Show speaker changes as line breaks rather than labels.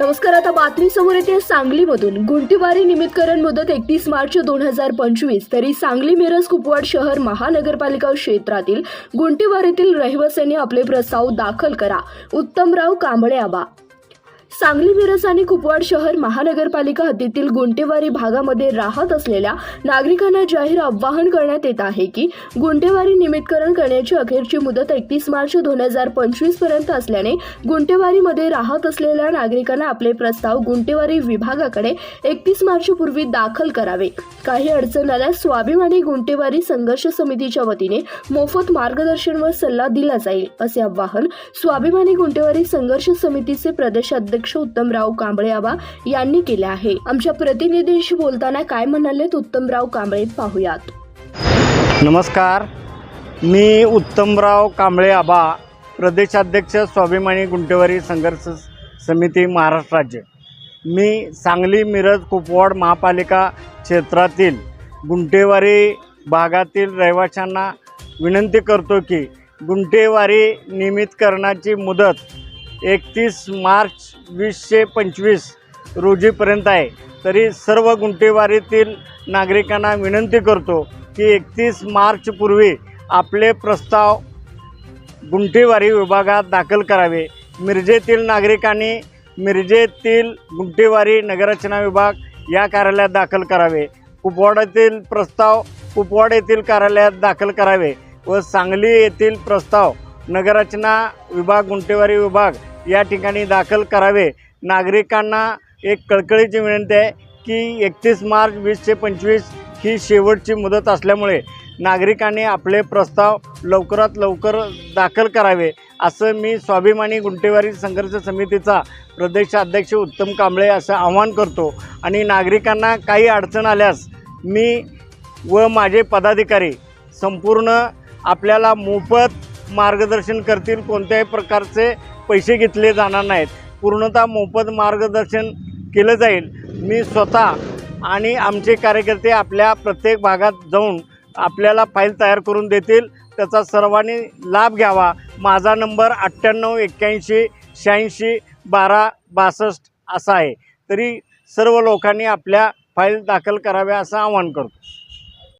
नमस्कार आता बातमी समोर येते सांगलीमधून. गुंटीवारी निमित्तकरण मुदत एकतीस मार्च दोन हजार पंचवीस. तरी सांगली मिरज कुपवाड शहर महानगरपालिका क्षेत्रातील गुंटीवारीतील रहिवाशांनी आपले प्रस्ताव दाखल करा. उत्तमराव कांबळे आबा सांगली मिरज आणि कुपवाड शहर महानगरपालिका हद्दीतील गुंटेवारी भागामध्ये राहत असलेल्या नागरिकांना जाहीर आवाहन करण्यात येत आहे की गुंटेवारी निमित्तकरण करण्याची अखेरची मुदत एकतीस मार्च दोन हजार पंचवीसपर्यंत असल्याने गुंटेवारीमध्ये राहत असलेल्या नागरिकांना आपले प्रस्ताव गुंटेवारी विभागाकडे एकतीस मार्च पूर्वी दाखल करावे. काही अडचण आल्यास स्वाभिमानी गुंटेवारी संघर्ष समितीच्या वतीने मोफत मार्गदर्शन व सल्ला दिला जाईल असे आवाहन स्वाभिमानी गुंटेवारी संघर्ष समितीचे प्रदेशाध्यक्ष उत्तमराव कांबळे आबा यांनी केले आहे. आमच्या प्रतिनिधींशी बोलताना काय म्हणालेत उत्तमराव कांबळे पाहुयात.
नमस्कार. मी उत्तमराव कांबळे आबा प्रदेशाध्यक्ष स्वाभिमानी गुंटेवारी संघर्ष समिती महाराष्ट्र राज्य. मी सांगली मिरज कुपवाड महापालिका क्षेत्रातील गुंटेवारी भागातील रहिवाशांना विनंती करतो की गुंटेवारी नियमितकरणाची मुदत एकतीस मार्च वीसशे पंचवीस रोजीपर्यंत आहे. तरी सर्व गुंटेवारीतील नागरिकांना विनंती करतो की एकतीस मार्चपूर्वी आपले प्रस्ताव गुंटेवारी विभागात दाखल करावे. मिरजेतील नागरिकांनी मिरजेतील गुंटेवारी नगररचना विभाग या कार्यालयात दाखल करावे. कुपवाड्यातील प्रस्ताव कुपवाड येथील कार्यालयात दाखल करावे व सांगली येथील प्रस्ताव नगररचना विभाग गुंटेवारी विभाग या ठिकाणी दाखल करावे. नागरिकांना एक कळकळीची विनंती आहे की एकतीस मार्च वीसशे पंचवीस ही शेवटची मुदत असल्यामुळे नागरिकांनी आपले प्रस्ताव लवकरात लवकर दाखल करावे असं मी स्वाभिमानी गुंटेवारी संघर्ष समितीचा प्रदेशाध्यक्ष उत्तम कांबळे असं आवाहन करतो. आणि नागरिकांना काही अडचण आल्यास मी व माझे पदाधिकारी संपूर्ण आपल्याला मोफत मार्गदर्शन करतील कोणत्याही प्रकारचे पैसे घेतले जाणार नाहीत. पूर्णतः मोफत मार्गदर्शन केलं जाईल. मी स्वतः आणि आमचे कार्यकर्ते आपल्या प्रत्येक भागात जाऊन आपल्याला फाईल तयार करून देतील. त्याचा सर्वांनी लाभ घ्यावा. माझा नंबर अठ्ठ्याण्णव एक्क्याऐंशी शहाऐंशी बारा बासष्ट असा आहे. तरी सर्व लोकांनी आपल्या फाईल दाखल कराव्या असं आवाहन करतो.